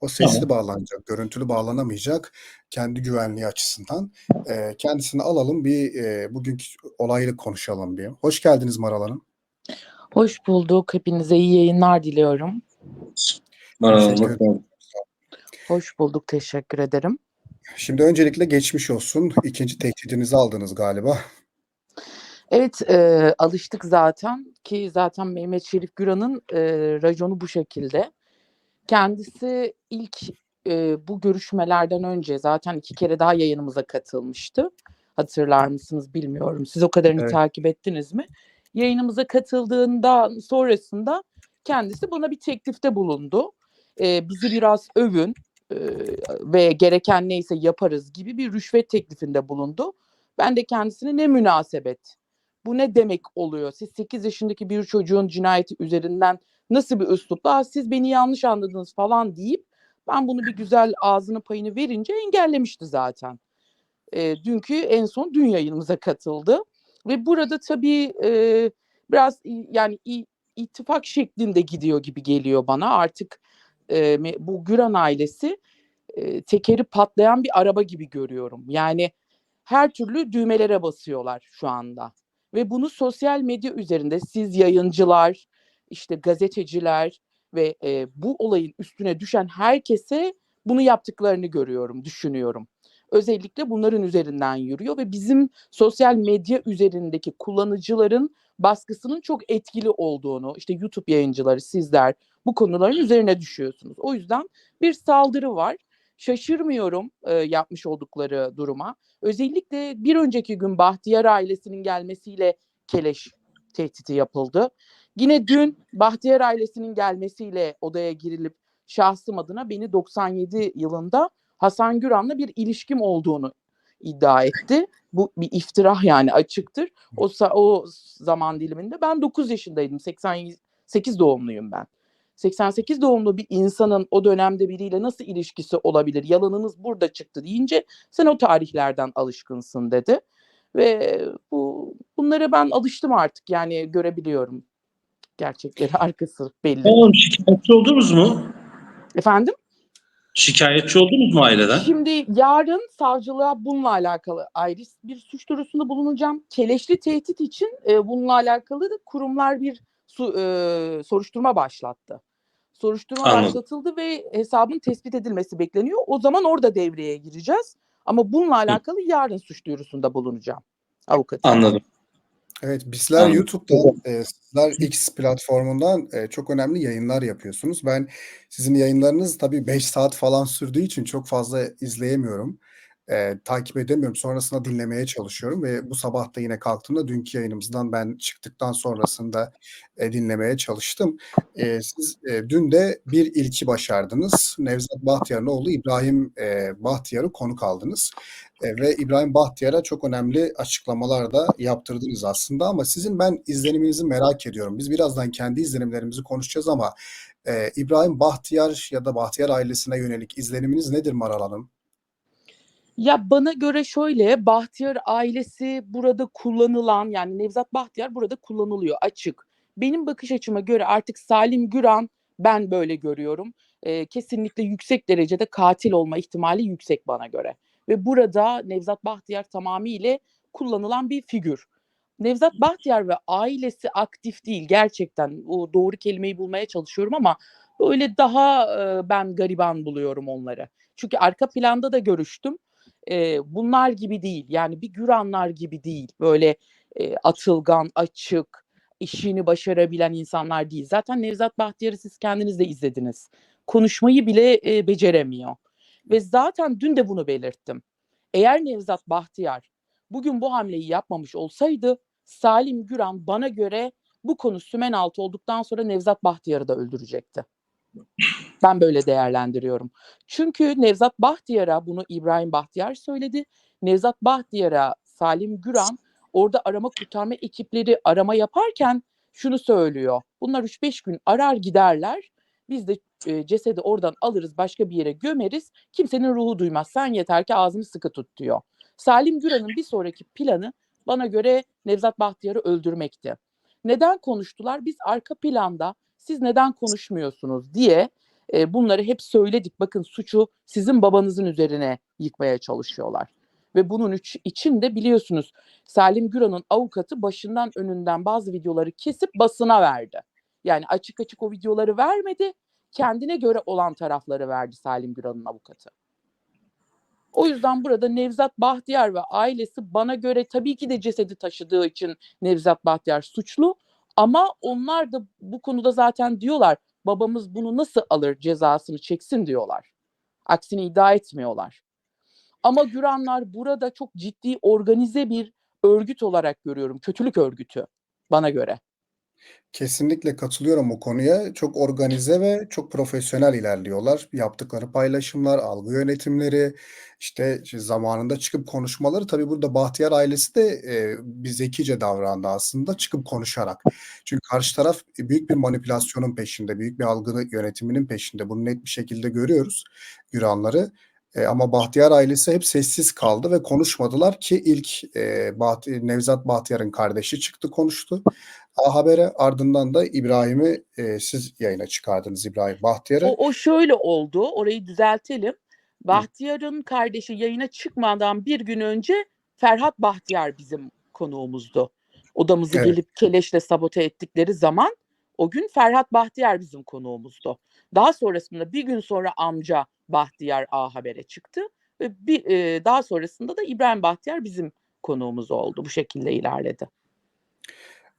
O sesli Tamam. bağlanacak, görüntülü bağlanamayacak kendi güvenliği açısından. Eee, kendisini alalım, bir, eee, bugünkü olayı konuşalım bir. Hoş geldiniz Maral Hanım. Hoş bulduk. Hepinize iyi yayınlar diliyorum. Teşekkür hoş bulduk. Teşekkür ederim. Şimdi öncelikle geçmiş olsun. 2. tehdidinizi aldınız galiba. Evet, eee, alıştık zaten ki zaten Mehmet Şerif Güran'ın, eee, raconu bu şekilde. Kendisi ilk, eee, bu görüşmelerden önce zaten 2 kere daha yayınımıza katılmıştı. Hatırlar mısınız bilmiyorum. Siz o kadarını Evet. takip ettiniz mi? Yayınımıza katıldığından sonrasında kendisi bana bir teklifte bulundu. Eee, bizi biraz övün, eee, ve gereken neyse yaparız gibi bir rüşvet teklifinde bulundu. Ben de kendisine ne münasebet, bu ne demek oluyor? Siz 8 yaşındaki bir çocuğun cinayeti üzerinden nasıl bir üslupla, "A, siz beni yanlış anladınız." falan deyip ben bunu bir güzel ağzının payını verince engellemişti zaten. Eee, dünkü en son dün yayınımıza katıldı ve burada tabii, eee, biraz, yani, ittifak şeklinde gidiyor gibi geliyor bana. Artık, me bu Güran ailesi, eee, tekeri patlayan bir araba gibi görüyorum. Yani her türlü düğmelere basıyorlar şu anda ve bunu sosyal medya üzerinde siz yayıncılar, işte gazeteciler ve, eee, bu olayın üstüne düşen herkese bunu yaptıklarını görüyorum, düşünüyorum. Özellikle bunların üzerinden yürüyor ve bizim sosyal medya üzerindeki kullanıcıların baskısının çok etkili olduğunu, işte YouTube yayıncıları, sizler bu konuların üzerine düşüyorsunuz. O yüzden bir saldırı var. Şaşırmıyorum, eee, yapmış oldukları duruma. Özellikle bir önceki gün Bahtiyar ailesinin gelmesiyle keleş tehdidi yapıldı. Yine dün Bahtiyar ailesinin gelmesiyle odaya girilip şahsım adına beni 97 yılında Hasan Güran'la bir ilişkim olduğunu iddia etti. Bu bir iftira yani açıktır. O o zaman diliminde ben 9 yaşındaydım. 88 doğumluyum ben. 88 doğumlu bir insanın o dönemde biriyle nasıl ilişkisi olabilir? Yalanınız burada çıktı deyince sen o tarihlerden alışkınsın dedi ve bu bunlara ben alıştım artık. Yani görebiliyorum gerçekleri, arkası belli. Oğlum şikâyetçi oldunuz mu? Efendim? Şikâyetçi oldunuz mu aileden? Şimdi yarın savcılığa bununla alakalı ayrı bir suç duyurusunda bulunacağım. Keleşli tehdit için, eee, bununla alakalı da kurumlar bir su eee, soruşturma başlattı. Soruşturma Anladım. başlatıldı ve hesabın tespit edilmesi bekleniyor. O zaman orada devreye gireceğiz ama bununla alakalı yarın suç duyurusunda bulunacağım avukatım. Anladım. Evet, bizler Anladım. YouTube'dan, eee, sizler X platformundan, eee, çok önemli yayınlar yapıyorsunuz. Ben sizin yayınlarınız tabii 5 saat falan sürdüğü için çok fazla izleyemiyorum. Eee, takip edemiyorum. Sonrasında dinlemeye çalışıyorum ve bu sabah da yine kalktığımda dünkü yayınımızdan ben çıktıktan sonrasında, eee, dinlemeye çalıştım. Eee, siz, eee, dün de bir ilki başardınız. Nevzat Bahtiyar'ın oğlu İbrahim, eee, Bahtiyar'ı konuk aldınız, eee, ve İbrahim Bahtiyar'a çok önemli açıklamalar da yaptırdınız aslında ama sizin ben izleniminizi merak ediyorum. Biz birazdan kendi izlenimlerimizi konuşacağız ama, eee, İbrahim Bahtiyar ya da Bahtiyar ailesine yönelik izleniminiz nedir Maral Hanım? Ya, bana göre şöyle, Bahtiyar ailesi burada kullanılan, yani Nevzat Bahtiyar burada kullanılıyor, açık. Benim bakış açıma göre artık Salim Güran, ben böyle görüyorum, eee, kesinlikle yüksek derecede katil olma ihtimali yüksek bana göre ve burada Nevzat Bahtiyar tamamıyla kullanılan bir figür. Nevzat Bahtiyar ve ailesi aktif değil gerçekten. O doğru kelimeyi bulmaya çalışıyorum ama öyle daha, eee, ben gariban buluyorum onları. Çünkü arka planda da görüştüm. Eee, bunlar gibi değil. Yani bir Güranlar gibi değil. Böyle, eee, atılgan, açık, işini başarabilen insanlar değil. Zaten Nevzat Bahtiyar'ı siz kendiniz de izlediniz. Konuşmayı bile, eee, beceremiyor ve zaten dün de bunu belirttim. Eğer Nevzat Bahtiyar bugün bu hamleyi yapmamış olsaydı Salim Güran bana göre bu konu sümenaltı olduktan sonra Nevzat Bahtiyar'ı da öldürecekti. Ben böyle değerlendiriyorum. Çünkü Nevzat Bahtiyar'a bunu İbrahim Bahtiyar söyledi. Nevzat Bahtiyar'a Salim Güran orada arama kurtarma ekipleri arama yaparken şunu söylüyor. Bunlar 3-5 gün arar giderler. Biz de, eee, cesedi oradan alırız, başka bir yere gömeriz. Kimsenin ruhu duymaz. Sen yeter ki ağzını sıkı tut diyor. Salim Güran'ın bir sonraki planı bana göre Nevzat Bahtiyar'ı öldürmekti. Neden konuştular? Biz arka planda siz neden konuşmuyorsunuz diye, E, bunları hep söyledik. Bakın suçu sizin babanızın üzerine yıkmaya çalışıyorlar. Ve bunun için de biliyorsunuz Salim Güran'ın avukatı başından önünden bazı videoları kesip basına verdi. Yani açık açık o videoları vermedi. Kendine göre olan tarafları verdi Salim Güran'ın avukatı. O yüzden burada Nevzat Bahtiyar ve ailesi bana göre tabii ki de cesedi taşıdığı için Nevzat Bahtiyar suçlu. Ama onlar da bu konuda zaten diyorlar babamız bunu nasıl alır cezasını çeksin diyorlar. Aksini iddia etmiyorlar. Ama Güranlar burada çok ciddi organize bir örgüt olarak görüyorum. Kötülük örgütü bana göre. Kesinlikle katılıyorum o konuya. Çok organize ve çok profesyonel ilerliyorlar. Yaptıkları paylaşımlar, algı yönetimleri, işte işte zamanında çıkıp konuşmaları. Tabii burada Bahtiyar ailesi de e, bir zekice davrandı aslında çıkıp konuşarak. Çünkü karşı taraf büyük bir manipülasyonun peşinde, büyük bir algı yönetiminin peşinde. Bunu net bir şekilde görüyoruz Güranları. E, ama Bahtiyar ailesi hep sessiz kaldı ve konuşmadılar ki ilk e, Baht- Nevzat Bahtiyar'ın kardeşi çıktı konuştu. A Haber'e ardından da İbrahim'i e, siz yayına çıkardınız İbrahim Bahtiyar'ı. O, o şöyle oldu. Orayı düzeltelim. Bahtiyar'ın kardeşi yayına çıkmadan bir gün önce Ferhat Bahtiyar bizim konuğumuzdu. Odamızı Evet. gelip keleşle sabote ettikleri zaman o gün Ferhat Bahtiyar bizim konuğumuzdu. Daha sonrasında bir gün sonra amca Bahtiyar A Haber'e çıktı ve bir e, daha sonrasında da İbrahim Bahtiyar bizim konuğumuz oldu. Bu şekilde ilerledi.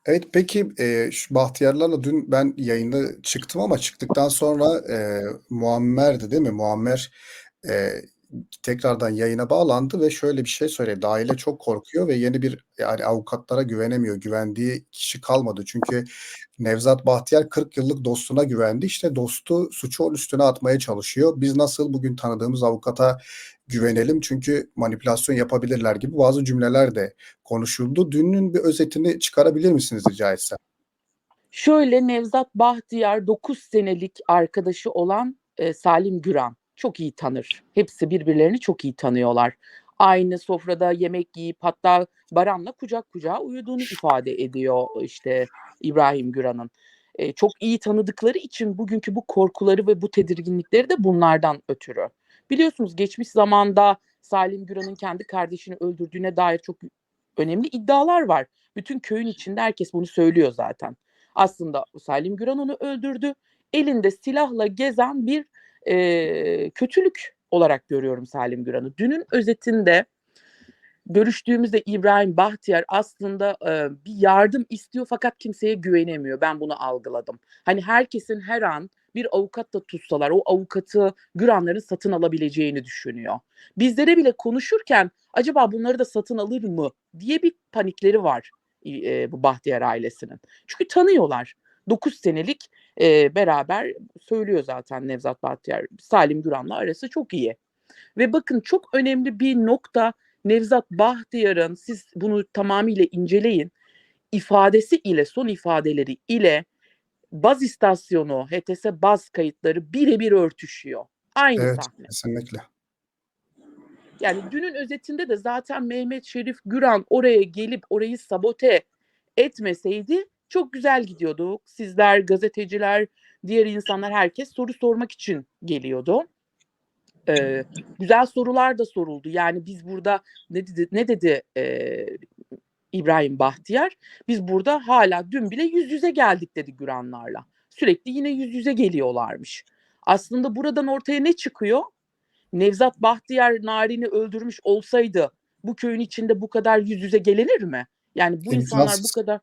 Evet peki e, şu Bahtiyarlarla dün ben yayında çıktım ama çıktıktan sonra e, Muammer'di değil mi? Muammer e, tekrardan yayına bağlandı ve şöyle bir şey söyledi. Aile çok korkuyor ve yeni bir yani avukatlara güvenemiyor. Güvendiği kişi kalmadı. Çünkü Nevzat Bahtiyar 40 yıllık dostuna güvendi. İşte dostu suçu onun üstüne atmaya çalışıyor. Biz nasıl bugün tanıdığımız avukata güvenelim çünkü manipülasyon yapabilirler gibi bazı cümleler de konuşuldu. Dünün bir özetini çıkarabilir misiniz rica etsem? Şöyle Nevzat Bahtiyar 9 senelik arkadaşı olan e, Salim Güran çok iyi tanır. Hepsi birbirlerini çok iyi tanıyorlar. Aynı sofrada yemek yiyip hatta Baran'la kucak kucağa uyuduğunu ifade ediyor işte İbrahim Güran'ın. E, çok iyi tanıdıkları için bugünkü bu korkuları ve bu tedirginlikleri de bunlardan ötürü. Biliyorsunuz geçmiş zamanda Salim Güran'ın kendi kardeşini öldürdüğüne dair çok önemli iddialar var. Bütün köyün içinde herkes bunu söylüyor zaten. Aslında Salim Güran onu öldürdü. Elinde silahla gezen bir e, kötülük olarak görüyorum Salim Güran'ı. Dünün özetinde görüştüğümüzde İbrahim Bahtiyar aslında e, bir yardım istiyor fakat kimseye güvenemiyor. Ben bunu algıladım. Hani herkesin her an bir avukat da tutsalar o avukatı Güranların satın alabileceğini düşünüyor. Bizlere bile konuşurken acaba bunları da satın alır mı diye bir panikleri var e, bu Bahtiyar ailesinin. Çünkü tanıyorlar. 9 senelik e, beraber söylüyor zaten Nevzat Bahtiyar. Salim Güran'la arası çok iyi. Ve bakın çok önemli bir nokta Nevzat Bahtiyar'ın siz bunu tamamıyla inceleyin. ifadesi ile son ifadeleri ile baz istasyonu, HTS baz kayıtları birebir örtüşüyor. Aynı Evet sahne. kesinlikle. Yani dünün özetinde de zaten Mehmet Şerif Güran oraya gelip orayı sabote etmeseydi çok güzel gidiyorduk. Sizler, gazeteciler, diğer insanlar herkes soru sormak için geliyordu. Ee, güzel sorular da soruldu. Yani biz burada ne dedi ne dedi e, İbrahim Bahtiyar? Biz burada hala dün bile yüz yüze geldik dedi Güranlarla. Sürekli yine yüz yüze geliyorlarmış. Aslında buradan ortaya ne çıkıyor? Nevzat Bahtiyar Narin'i öldürmüş olsaydı bu köyün içinde bu kadar yüz yüze gelinir mi? Yani bu insanlar bu kadar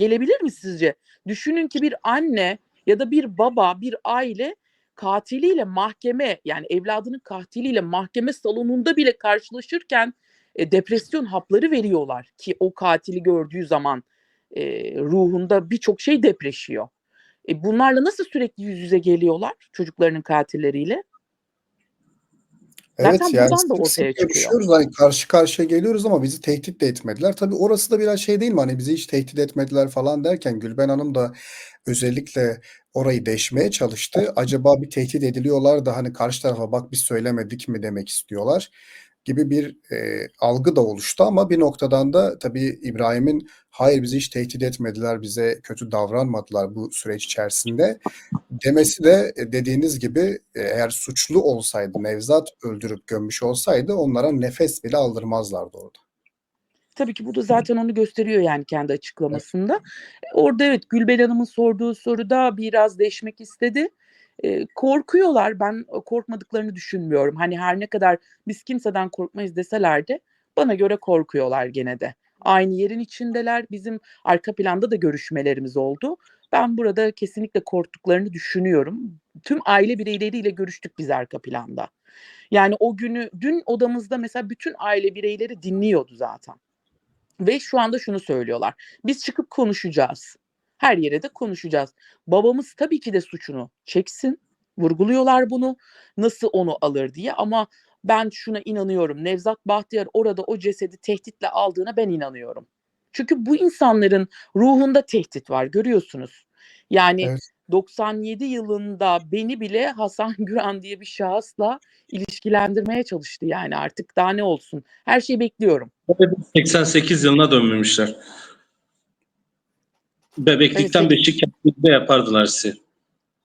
gelebilir mi sizce? Düşünün ki bir anne ya da bir baba, bir aile katiliyle mahkeme yani evladının katiliyle mahkeme salonunda bile karşılaşırken e, depresyon hapları veriyorlar ki o katili gördüğü zaman e, ruhunda birçok şey depreşiyor. E, bunlarla nasıl sürekli yüz yüze geliyorlar çocuklarının katilleriyle? Evet Zaten yani buradan da ortaya çıkıyor. hani karşı karşıya geliyoruz ama bizi tehdit de etmediler. Tabii orası da biraz şey değil mi hani bizi hiç tehdit etmediler falan derken Gülben Hanım da özellikle orayı deşmeye çalıştı. Acaba bir tehdit ediliyorlar da hani karşı tarafa bak biz söylemedik mi demek istiyorlar. gibi bir, eee, algı da oluştu ama bir noktadan da tabii İbrahim'in "Hayır, bizi hiç tehdit etmediler, bize kötü davranmadılar bu süreç içerisinde." Demesi de, eee, dediğiniz gibi, eee, eğer suçlu olsaydı, Nevzat öldürüp gömmüş olsaydı onlara nefes bile aldırmazlardı orada. Tabii ki bu da zaten onu gösteriyor yani kendi açıklamasında. E, orada evet, Gülben Hanım'ın sorduğu soruda biraz deşmek istedi. Eee, korkuyorlar. Ben korkmadıklarını düşünmüyorum. Hani her ne kadar biz kimseden korkmayız deseler de bana göre korkuyorlar gene de. Aynı yerin içindeler. Bizim arka planda da görüşmelerimiz oldu. Ben burada kesinlikle korktuklarını düşünüyorum. Tüm aile bireyleriyle görüştük biz arka planda. Yani o günü dün odamızda mesela bütün aile bireyleri dinliyordu zaten. Ve şu anda şunu söylüyorlar. Biz çıkıp konuşacağız. Her yere de konuşacağız. Babamız tabii ki de suçunu çeksin. Vurguluyorlar bunu. Nasıl onu alır diye ama ben şuna inanıyorum. Nevzat Bahtiyar orada o cesedi tehditle aldığına ben inanıyorum. Çünkü bu insanların ruhunda tehdit var görüyorsunuz. Yani Evet. 97 yılında beni bile Hasan Güran diye bir şahısla ilişkilendirmeye çalıştı yani artık daha ne olsun. Her şeyi bekliyorum. 88 yılına dönmemişler. Bebeklikten Evet, beşik de yapardılar sizi.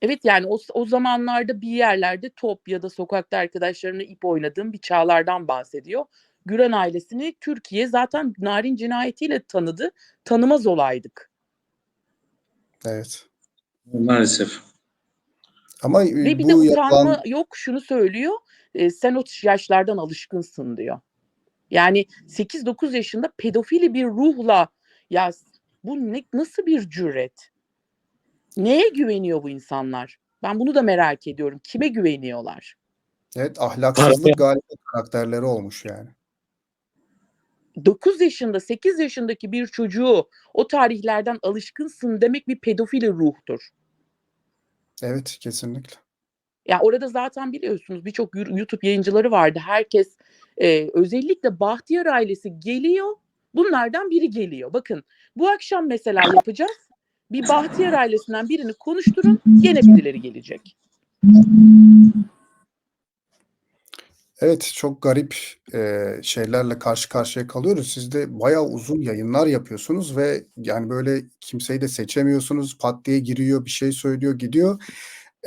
Evet yani o, o zamanlarda bir yerlerde top ya da sokakta arkadaşlarına ip oynadığım bir çağlardan bahsediyor. Güran ailesini Türkiye zaten narin cinayetiyle tanıdı. Tanımaz olaydık. Evet. Maalesef. Ama, Ve eee, bir de bu utanma yapılan yok şunu söylüyor. e, sen o yaşlardan alışkınsın diyor. Yani 8-9 yaşında pedofili bir ruhla ya bu ne, nasıl bir cüret? Neye güveniyor bu insanlar? Ben bunu da merak ediyorum. Kime güveniyorlar? Evet, ahlaksızlık galiba karakterleri olmuş yani. 9 yaşında, 8 yaşındaki bir çocuğu o tarihlerden alışkınsın demek bir pedofili ruhtur. Evet, kesinlikle. Ya orada zaten biliyorsunuz birçok YouTube yayıncıları vardı. Herkes e, özellikle Bahtiyar ailesi geliyor. Bunlardan biri geliyor. Bakın bu akşam mesela yapacağız. Bir Bahtiyar ailesinden birini konuşturun. Gene birileri gelecek. Evet, çok garip, eee, şeylerle karşı karşıya kalıyoruz. Siz de bayağı uzun yayınlar yapıyorsunuz ve yani böyle kimseyi de seçemiyorsunuz. Pat diye giriyor, bir şey söylüyor, gidiyor.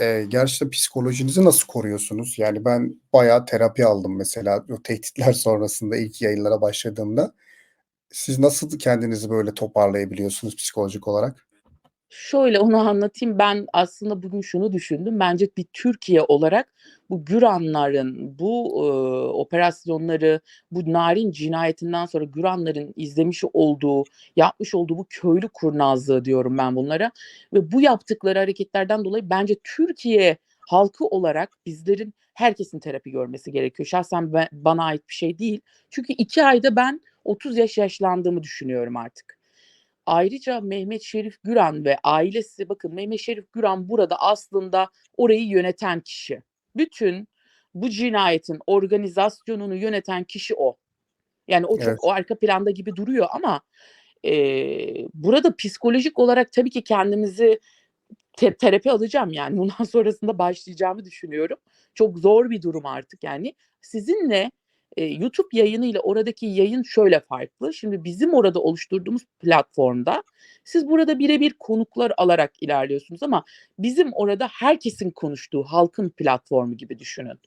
Eee, gerçekten psikolojinizi nasıl koruyorsunuz? Yani ben bayağı terapi aldım mesela o tehditler sonrasında ilk yayınlara başladığımda. Siz nasıl kendinizi böyle toparlayabiliyorsunuz psikolojik olarak? Şöyle onu anlatayım. Ben aslında bugün şunu düşündüm. Bence bir Türkiye olarak bu Güranların bu e, operasyonları, bu narin cinayetinden sonra Güranların izlemiş olduğu, yapmış olduğu bu köylü kurnazlığı diyorum ben bunlara. Ve bu yaptıkları hareketlerden dolayı bence Türkiye halkı olarak bizlerin herkesin terapi görmesi gerekiyor. Şahsen ben- bana ait bir şey değil. Çünkü iki ayda ben 30 yaş yaşlandığımı düşünüyorum artık. Ayrıca Mehmet Şerif Güran ve ailesi bakın Mehmet Şerif Güran burada aslında orayı yöneten kişi. Bütün bu cinayetin organizasyonunu yöneten kişi o. Yani o çok Evet. o arka planda gibi duruyor ama eee, burada psikolojik olarak tabii ki kendimizi te- terapi alacağım yani bundan sonrasında başlayacağımı düşünüyorum. Çok zor bir durum artık yani. Sizinle e, YouTube yayınıyla oradaki yayın şöyle farklı. Şimdi bizim orada oluşturduğumuz platformda siz burada birebir konuklar alarak ilerliyorsunuz ama bizim orada herkesin konuştuğu halkın platformu gibi düşünün.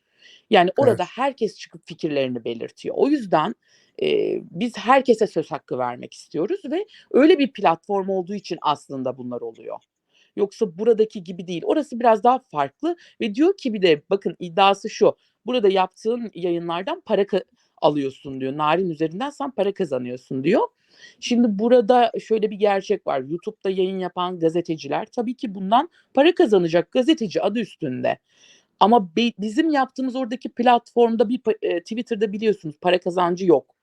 Yani orada herkes çıkıp fikirlerini belirtiyor. O yüzden e, biz herkese söz hakkı vermek istiyoruz ve öyle bir platform olduğu için aslında bunlar oluyor. Yoksa buradaki gibi değil. Orası biraz daha farklı ve diyor ki bir de bakın iddiası şu. Burada yaptığın yayınlardan para alıyorsun diyor. Narin üzerinden sen para kazanıyorsun diyor. Şimdi burada şöyle bir gerçek var. YouTube'da yayın yapan gazeteciler tabii ki bundan para kazanacak gazeteci adı üstünde. Ama bizim yaptığımız oradaki platformda bir e, Twitter'da biliyorsunuz para kazancı yok.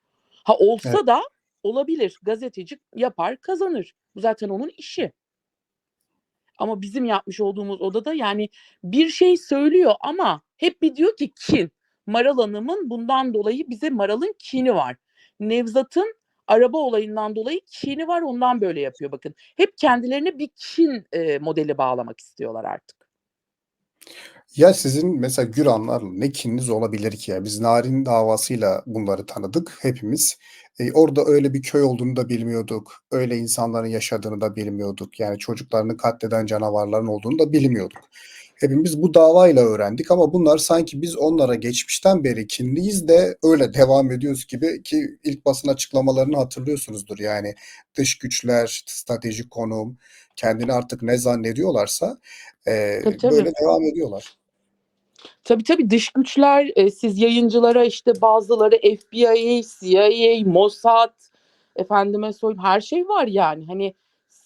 Ha olsa Evet. da olabilir. Gazeteci yapar, kazanır. Bu zaten onun işi. Ama bizim yapmış olduğumuz odada yani bir şey söylüyor ama hep bir diyor ki kin. Maral Hanım'ın bundan dolayı bize Maral'ın kini var. Nevzat'ın araba olayından dolayı kini var ondan böyle yapıyor bakın. Hep kendilerine bir kin e, modeli bağlamak istiyorlar artık. Ya, sizin mesela Güranlarla ne kininiz olabilir ki ya? Biz Narin davasıyla bunları tanıdık hepimiz. Eee, orada öyle bir köy olduğunu da bilmiyorduk. Öyle insanların yaşadığını da bilmiyorduk. Yani çocuklarını katleden canavarların olduğunu da bilmiyorduk. Hepimiz bu davayla öğrendik ama bunlar sanki biz onlara geçmişten beri kinliyiz de öyle devam ediyoruz gibi ki ilk basın açıklamalarını hatırlıyorsunuzdur. Yani dış güçler, stratejik konum, kendini artık ne zannediyorlarsa, eee, Tabii, tabii. böyle devam ediyorlar. Tabii, tabii. Dış güçler, eee, siz yayıncılara, işte, bazıları FBI, CIA, Mossad, efendime söyleyeyim her şey var yani. Hani,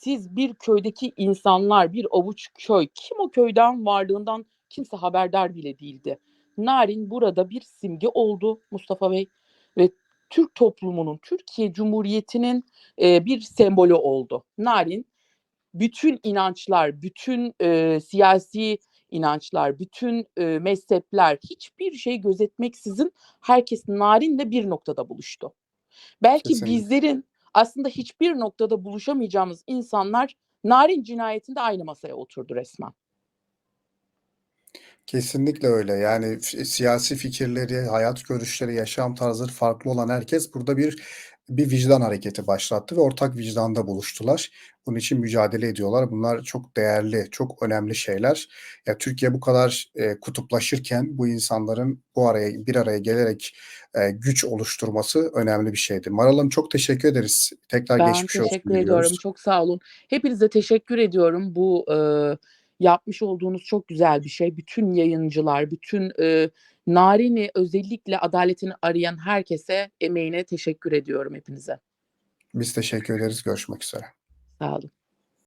siz bir köydeki insanlar, bir avuç köy, kim o köyden varlığından kimse haberdar bile değildi. Narin burada bir simge oldu Mustafa Bey ve Türk toplumunun, Türkiye Cumhuriyeti'nin, eee, bir sembolü oldu. Narin, bütün inançlar, bütün, eee, siyasi inançlar, bütün, eee, mezhepler, hiçbir şey gözetmeksizin herkes Narin'le bir noktada buluştu. Belki Kesinlikle. bizlerin aslında hiçbir noktada buluşamayacağımız insanlar Narin cinayetinde aynı masaya oturdu resmen. Kesinlikle öyle. Yani fi siyasi fikirleri, hayat görüşleri, yaşam tarzları farklı olan herkes burada bir bir vicdan hareketi başlattı ve ortak vicdanda buluştular. Bunun için mücadele ediyorlar. Bunlar çok değerli, çok önemli şeyler. Ya, Türkiye bu kadar, eee, kutuplaşırken bu insanların bu araya bir araya gelerek, eee, güç oluşturması önemli bir şeydi. Maral Hanım çok teşekkür ederiz. Tekrar Ben geçmiş olsun teşekkür ediyorum. diliyoruz. Çok sağ olun. Hepinize teşekkür ediyorum. Bu, eee, yapmış olduğunuz çok güzel bir şey. Bütün yayıncılar, bütün, eee, Narin'i özellikle adaletini arayan herkese, emeğine teşekkür ediyorum hepinize. Biz teşekkür ederiz. Görüşmek üzere. Sağ olun.